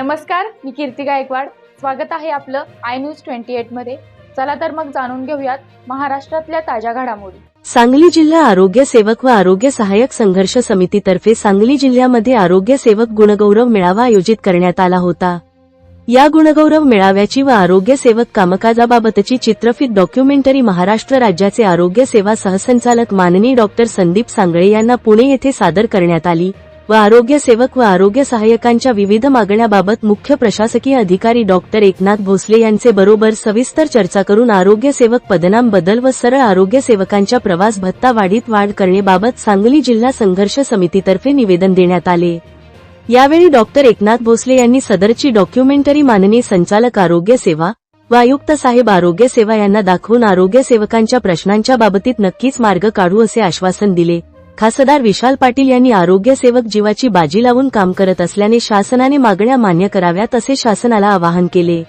नमस्कार मी कीर्ती गायकवाड. स्वागत आहे आपलं आय न्यूज ट्वेंटी एटमध्ये. चला तर मग जाणून घेऊयात महाराष्ट्रातल्या ताज्या घडामोडी. सांगली जिल्हा आरोग्य सेवक व आरोग्य सहाय्यक संघर्ष समितीतर्फे सांगली जिल्ह्यामध्ये आरोग्य सेवक गुणगौरव मेळावा आयोजित करण्यात आला होता. या गुणगौरव मेळाव्याची व आरोग्य सेवक कामकाजाबाबतची चित्रफित डॉक्युमेंटरी महाराष्ट्र राज्याचे आरोग्य सेवा सहसंचालक माननीय डॉक्टर संदीप सांगळे यांना पुणे येथे सादर करण्यात आली. व आरोग्य सेवक व आरोग्य सहाय्यकांच्या विविध मागण्याबाबत मुख्य प्रशासकीय अधिकारी डॉक्टर एकनाथ भोसले यांचे बरोबर सविस्तर चर्चा करून आरोग्य सेवक पदनाम बदल व सरळ आरोग्य सेवकांच्या प्रवास भत्ता वाढीत वाढ करण्याबाबत सांगली जिल्हा संघर्ष समितीतर्फे निवेदन देण्यात आले. यावेळी डॉक्टर एकनाथ भोसले यांनी सदरची डॉक्युमेंटरी माननीय संचालक आरोग्य सेवा व आयुक्त साहेब आरोग्य सेवा यांना दाखवून आरोग्य सेवकांच्या प्रश्नांच्या बाबतीत नक्कीच मार्ग काढू असे आश्वासन दिले. खासदार विशाल पाटील यांनी आरोग्य सेवक जीवाची बाजी लावून काम करत असल्याने शासनाने मागण्या मान्य कराव्यात असे शासनाला आवाहन केले.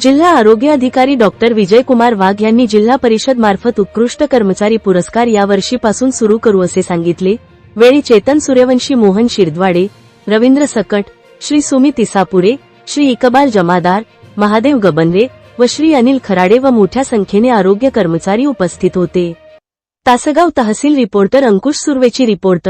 जिल्हा आरोग्य अधिकारी डॉक्टर विजयकुमार वाघ यांनी जिल्हा परिषद मार्फत उत्कृष्ट कर्मचारी पुरस्कार यावर्षीपासून सुरू करू असे सांगितले. वेळी चेतन सूर्यवंशी मोहन शिरद्वाडे रवींद्र सकट श्री सुमित इसापुरे श्री इकबाल जमादार महादेव गबनरे व श्री अनिल खराडे व मोठ्या संख्येने आरोग्य कर्मचारी उपस्थित होते. तासगाव तहसील रिपोर्टर अंकुश सुर्वेची रिपोर्ट.